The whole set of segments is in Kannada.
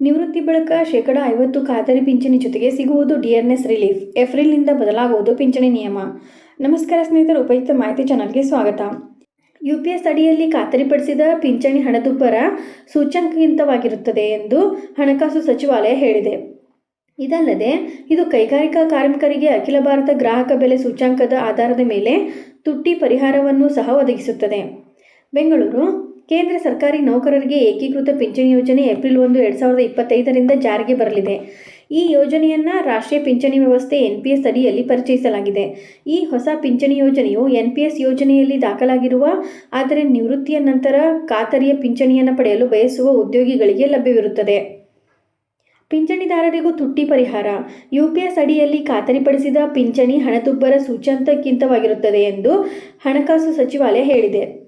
ನಿವೃತ್ತಿ ಬಳಿಕ ಶೇಕಡ ಐವತ್ತು ಖಾತರಿ ಪಿಂಚಣಿ ಜೊತೆಗೆ ಸಿಗುವುದು ಡಿಆರ್ಎಸ್ ರಿಲೀಫ್. ಏಪ್ರಿಲ್ನಿಂದ ಬದಲಾಗುವುದು ಪಿಂಚಣಿ ನಿಯಮ. ನಮಸ್ಕಾರ ಸ್ನೇಹಿತರು, ಉಪಯುಕ್ತ ಮಾಹಿತಿ ಚಾನಲ್ಗೆ ಸ್ವಾಗತ. ಯು ಪಿ ಎಸ್ ಅಡಿಯಲ್ಲಿ ಖಾತರಿಪಡಿಸಿದ ಪಿಂಚಣಿ ಹಣದುಬ್ಬರ ಸೂಚ್ಯಂಕಿತವಾಗಿರುತ್ತದೆ ಎಂದು ಹಣಕಾಸು ಸಚಿವಾಲಯ ಹೇಳಿದೆ. ಇದಲ್ಲದೆ, ಇದು ಕೈಗಾರಿಕಾ ಕಾರ್ಮಿಕರಿಗೆ ಅಖಿಲ ಭಾರತ ಗ್ರಾಹಕ ಬೆಲೆ ಸೂಚ್ಯಂಕದ ಆಧಾರದ ಮೇಲೆ ತುಟ್ಟಿ ಪರಿಹಾರವನ್ನು ಸಹ ಒದಗಿಸುತ್ತದೆ. ಬೆಂಗಳೂರು ಕೇಂದ್ರ ಸರ್ಕಾರಿ ನೌಕರರಿಗೆ ಏಕೀಕೃತ ಪಿಂಚಣಿ ಯೋಜನೆ ಏಪ್ರಿಲ್ ಒಂದು, ಎರಡು ಸಾವಿರದ ಇಪ್ಪತ್ತೈದರಿಂದ ಜಾರಿಗೆ ಬರಲಿದೆ. ಈ ಯೋಜನೆಯನ್ನು ರಾಷ್ಟ್ರೀಯ ಪಿಂಚಣಿ ವ್ಯವಸ್ಥೆ ಎನ್ ಪಿ ಎಸ್ ಅಡಿಯಲ್ಲಿ ಪರಿಚಯಿಸಲಾಗಿದೆ. ಈ ಹೊಸ ಪಿಂಚಣಿ ಯೋಜನೆಯು ಎನ್ ಪಿ ಎಸ್ ಯೋಜನೆಯಲ್ಲಿ ದಾಖಲಾಗಿರುವ, ಆದರೆ ನಿವೃತ್ತಿಯ ನಂತರ ಖಾತರಿಯ ಪಿಂಚಣಿಯನ್ನು ಪಡೆಯಲು ಬಯಸುವ ಉದ್ಯೋಗಿಗಳಿಗೆ ಲಭ್ಯವಿರುತ್ತದೆ. ಪಿಂಚಣಿದಾರರಿಗೂ ತುಟ್ಟಿ ಪರಿಹಾರ. ಯು ಪಿ ಎಸ್ ಅಡಿಯಲ್ಲಿ ಖಾತರಿಪಡಿಸಿದ ಪಿಂಚಣಿ ಹಣದುಬ್ಬರ ಸೂಚ್ಯಂತಕ್ಕಿಂತವಾಗಿರುತ್ತದೆ ಎಂದು ಹಣಕಾಸು ಸಚಿವಾಲಯ ಹೇಳಿದೆ.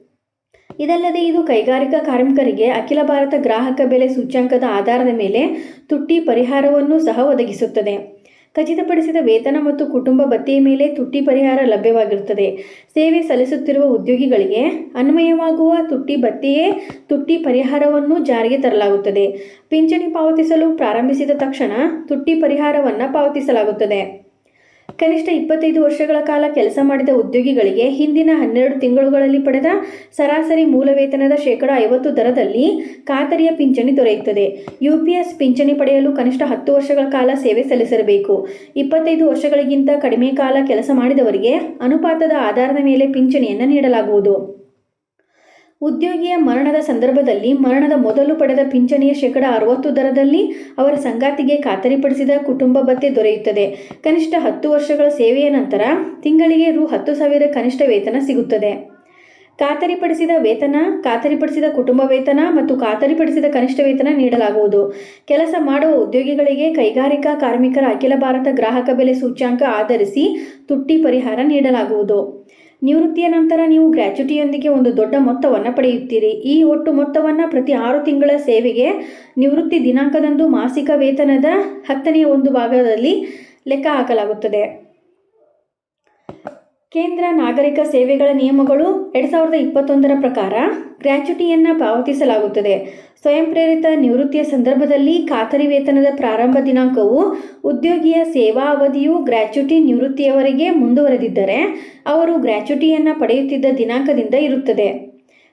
ಇದಲ್ಲದೆ ಇದು ಕೈಗಾರಿಕಾ ಕಾರ್ಮಿಕರಿಗೆ ಅಖಿಲ ಭಾರತ ಗ್ರಾಹಕ ಬೆಲೆ ಸೂಚ್ಯಾಂಕದ ಆಧಾರದ ಮೇಲೆ ತುಟ್ಟಿ ಪರಿಹಾರವನ್ನು ಸಹ ಒದಗಿಸುತ್ತದೆ. ಖಚಿತಪಡಿಸಿದ ವೇತನ ಮತ್ತು ಕುಟುಂಬ ಭತ್ತೆಯ ಮೇಲೆ ತುಟ್ಟಿ ಪರಿಹಾರ ಲಭ್ಯವಾಗಿರುತ್ತದೆ. ಸೇವೆ ಸಲ್ಲಿಸುತ್ತಿರುವ ಉದ್ಯೋಗಿಗಳಿಗೆ ಅನ್ವಯವಾಗುವ ತುಟ್ಟಿ ಭತ್ತೆಯೇ ತುಟ್ಟಿ ಪರಿಹಾರವನ್ನು ಜಾರಿಗೆ ತರಲಾಗುತ್ತದೆ. ಪಿಂಚಣಿ ಪಾವತಿಸಲು ಪ್ರಾರಂಭಿಸಿದ ತಕ್ಷಣ ತುಟ್ಟಿ ಪರಿಹಾರವನ್ನು ಪಾವತಿಸಲಾಗುತ್ತದೆ. ಕನಿಷ್ಠ ಇಪ್ಪತ್ತೈದು ವರ್ಷಗಳ ಕಾಲ ಕೆಲಸ ಮಾಡಿದ ಉದ್ಯೋಗಿಗಳಿಗೆ ಹಿಂದಿನ ಹನ್ನೆರಡು ತಿಂಗಳುಗಳಲ್ಲಿ ಪಡೆದ ಸರಾಸರಿ ಮೂಲ ವೇತನದ ಶೇಕಡ ಐವತ್ತು ದರದಲ್ಲಿ ಖಾತರಿಯ ಪಿಂಚಣಿ ದೊರೆಯುತ್ತದೆ. ಯುಪಿಎಸ್ ಪಿಂಚಣಿ ಪಡೆಯಲು ಕನಿಷ್ಠ ಹತ್ತು ವರ್ಷಗಳ ಕಾಲ ಸೇವೆ ಸಲ್ಲಿಸಿರಬೇಕು ಇಪ್ಪತ್ತೈದು ವರ್ಷಗಳಿಗಿಂತ ಕಡಿಮೆ ಕಾಲ ಕೆಲಸ ಮಾಡಿದವರಿಗೆ ಅನುಪಾತದ ಆಧಾರದ ಮೇಲೆ ಪಿಂಚಣಿಯನ್ನು ನೀಡಲಾಗುವುದು. ಉದ್ಯೋಗಿಯ ಮರಣದ ಸಂದರ್ಭದಲ್ಲಿ ಮರಣದ ಮೊದಲು ಪಡೆದ ಪಿಂಚಣಿಯ ಶೇಕಡ ಅರವತ್ತು ದರದಲ್ಲಿ ಅವರ ಸಂಗಾತಿಗೆ ಖಾತರಿಪಡಿಸಿದ ಕುಟುಂಬ ಭತ್ಯೆ ದೊರೆಯುತ್ತದೆ. ಕನಿಷ್ಠ ಹತ್ತು ವರ್ಷಗಳ ಸೇವೆಯ ನಂತರ ತಿಂಗಳಿಗೆ ರು ಹತ್ತು ಸಾವಿರ ಕನಿಷ್ಠ ವೇತನ ಸಿಗುತ್ತದೆ. ಖಾತರಿಪಡಿಸಿದ ವೇತನ, ಖಾತರಿಪಡಿಸಿದ ಕುಟುಂಬ ವೇತನ ಮತ್ತು ಖಾತರಿಪಡಿಸಿದ ಕನಿಷ್ಠ ವೇತನ ನೀಡಲಾಗುವುದು. ಕೆಲಸ ಮಾಡುವ ಉದ್ಯೋಗಿಗಳಿಗೆ ಕೈಗಾರಿಕಾ ಕಾರ್ಮಿಕರ ಅಖಿಲ ಭಾರತ ಗ್ರಾಹಕ ಬೆಲೆ ಸೂಚ್ಯಾಂಕ ಆಧರಿಸಿ ತುಟ್ಟಿ ಪರಿಹಾರ ನೀಡಲಾಗುವುದು. ನಿವೃತ್ತಿಯ ನಂತರ ನೀವು ಗ್ರ್ಯಾಚ್ಯುಟಿಯೊಂದಿಗೆ ಒಂದು ದೊಡ್ಡ ಮೊತ್ತವನ್ನು ಪಡೆಯುತ್ತೀರಿ. ಈ ಒಟ್ಟು ಮೊತ್ತವನ್ನು ಪ್ರತಿ ಆರು ತಿಂಗಳ ಸೇವೆಗೆ ನಿವೃತ್ತಿ ದಿನಾಂಕದಂದು ಮಾಸಿಕ ವೇತನದ ಹತ್ತನೆಯ ಒಂದು ಭಾಗದಲ್ಲಿ ಲೆಕ್ಕ ಹಾಕಲಾಗುತ್ತದೆ. ಕೇಂದ್ರ ನಾಗರಿಕ ಸೇವೆಗಳ ನಿಯಮಗಳು ಎರಡು ಸಾವಿರದ ಇಪ್ಪತ್ತೊಂದರ ಪ್ರಕಾರ ಗ್ರ್ಯಾಚ್ಯುಟಿಯನ್ನು ಪಾವತಿಸಲಾಗುತ್ತದೆ. ಸ್ವಯಂ ಪ್ರೇರಿತ ನಿವೃತ್ತಿಯ ಸಂದರ್ಭದಲ್ಲಿ ಖಾತರಿ ವೇತನದ ಪ್ರಾರಂಭ ದಿನಾಂಕವು ಉದ್ಯೋಗಿಯ ಸೇವಾ ಅವಧಿಯು ಗ್ರ್ಯಾಚ್ಯುಟಿ ನಿವೃತ್ತಿಯವರೆಗೆ ಮುಂದುವರೆದಿದ್ದರೆ ಅವರು ಗ್ರ್ಯಾಚ್ಯುಟಿಯನ್ನು ಪಡೆಯುತ್ತಿದ್ದ ದಿನಾಂಕದಿಂದ ಇರುತ್ತದೆ.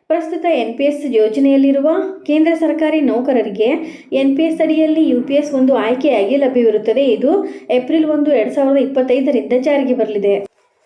ಪ್ರಸ್ತುತ ಎನ್ ಪಿ ಎಸ್ ಯೋಜನೆಯಲ್ಲಿರುವ ಕೇಂದ್ರ ಸರ್ಕಾರಿ ನೌಕರರಿಗೆ ಎನ್ ಪಿ ಎಸ್ ಅಡಿಯಲ್ಲಿ ಯು ಪಿ ಎಸ್ ಒಂದು ಆಯ್ಕೆಯಾಗಿ ಲಭ್ಯವಿರುತ್ತದೆ. ಇದು ಏಪ್ರಿಲ್ ಒಂದು, ಎರಡು ಸಾವಿರದ ಇಪ್ಪತ್ತೈದರಿಂದ ಜಾರಿಗೆ ಬರಲಿದೆ.